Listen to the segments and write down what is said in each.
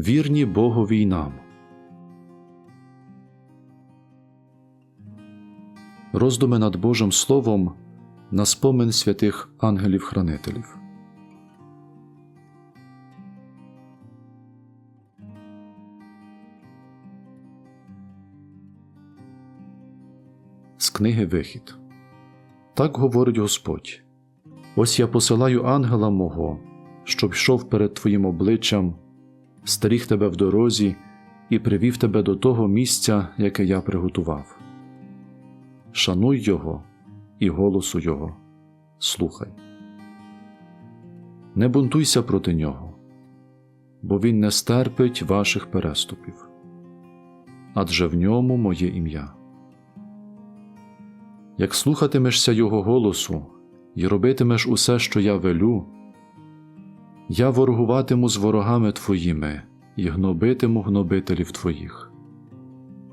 вірні Богові й нам. Роздуми над Божим Словом на спомин святих ангелів-хранителів. З книги Вихід. Так говорить Господь. Ось я посилаю ангела мого, щоб йшов перед твоїм обличчям, стеріг тебе в дорозі і привів тебе до того місця, яке я приготував. Шануй його і голосу Його, слухай. Не бунтуйся проти нього, бо він не стерпить ваших переступів, адже в ньому моє ім'я. Як слухатимешся Його голосу і робитимеш усе, що я велю, я ворогуватиму з ворогами твоїми і гнобитиму гнобителів твоїх,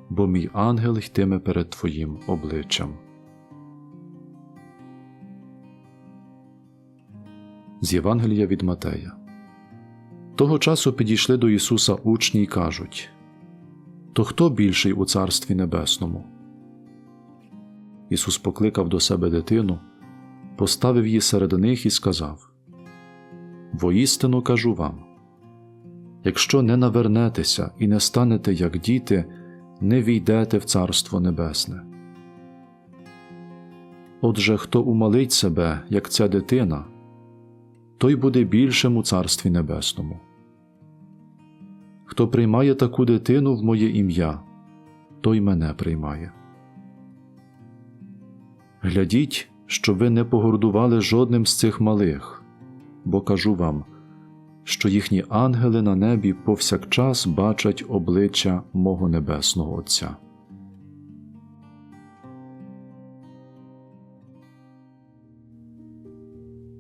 бо мій ангел йтиме перед твоїм обличчям. З Євангелія від Матея. Того часу підійшли до Ісуса учні й кажуть То хто більший у Царстві Небесному? Ісус покликав до себе дитину, поставив її серед них і сказав Воістину кажу вам якщо не навернетеся і не станете, як діти, не війдете в Царство Небесне. Отже, хто умалить себе, як ця дитина, той буде більшим у Царстві Небесному. Хто приймає таку дитину в моє ім'я, той мене приймає. Глядіть, щоб ви не погордували жодним з цих малих, бо кажу вам, що їхні ангели на небі повсякчас бачать обличчя мого Небесного Отця.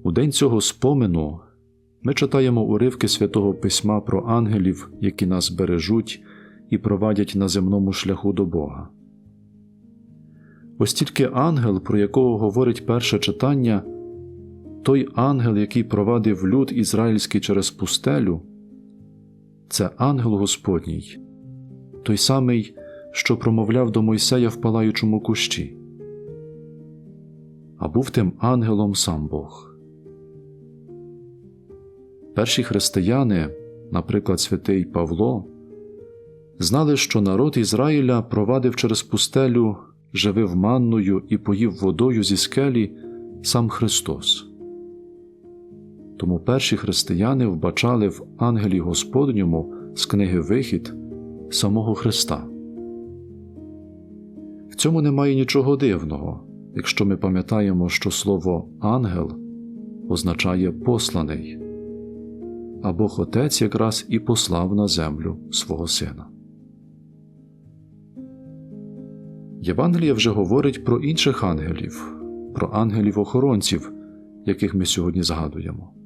У день цього спомину ми читаємо уривки святого Письма про ангелів, які нас бережуть і провадять на земному шляху до Бога. Ось тільки ангел, про якого говорить перше читання, той ангел, який провадив люд ізраїльський через пустелю, це ангел Господній, той самий, що промовляв до Мойсея в палаючому кущі. А був тим ангелом сам Бог. Перші християни, наприклад, святий Павло, знали, що народ Ізраїля провадив через пустелю, живив манною і поїв водою зі скелі сам Христос. Тому перші християни вбачали в ангелі Господньому з книги Вихід самого Христа. В цьому немає нічого дивного, якщо ми пам'ятаємо, що слово ангел означає посланий а Бог Отець якраз і послав на землю свого Сина. Євангеліє вже говорить про інших ангелів, про ангелів-охоронців, яких ми сьогодні згадуємо.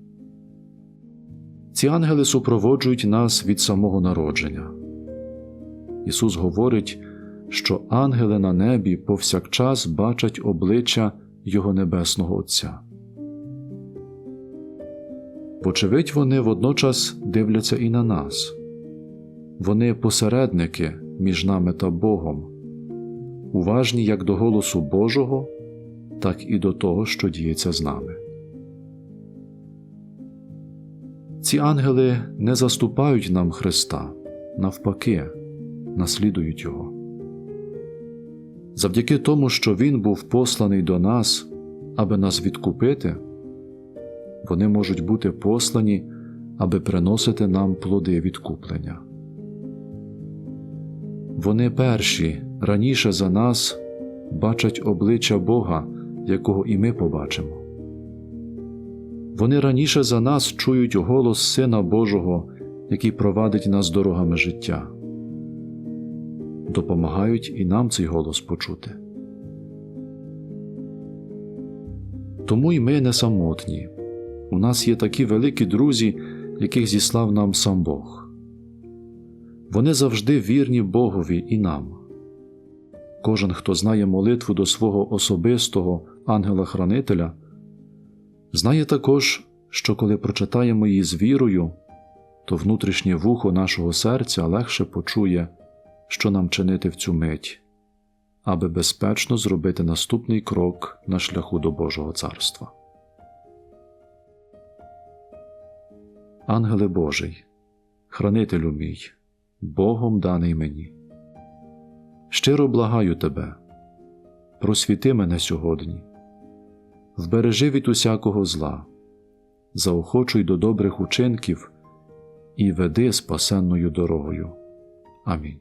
Ці ангели супроводжують нас від самого народження. Ісус говорить, що ангели на небі повсякчас бачать обличчя Його Небесного Отця. Вочевидь, вони водночас дивляться і на нас вони посередники між нами та Богом, уважні як до голосу Божого, так і до того, що діється з нами. Ці ангели не заступають нам Христа, навпаки, наслідують Його. Завдяки тому, що Він був посланий до нас, аби нас відкупити вони можуть бути послані, аби приносити нам плоди відкуплення. Вони перші раніше за нас бачать обличчя Бога, якого і ми побачимо. Вони раніше за нас чують голос Сина Божого, який провадить нас дорогами життя. Допомагають і нам цей голос почути. Тому й ми не самотні. У нас є такі великі друзі, яких зіслав нам сам Бог. Вони завжди вірні Богові і нам. Кожен, хто знає молитву до свого особистого ангела-хранителя, знає також, що коли прочитаємо її з вірою, то внутрішнє вухо нашого серця легше почує, що нам чинити в цю мить, аби безпечно зробити наступний крок на шляху до Божого царства. Ангеле Божий, хранителю мій, Богом даний мені. Щиро благаю тебе, просвіти мене сьогодні, вбережи від усякого зла, заохочуй до добрих учинків і веди спасенною дорогою. Амінь.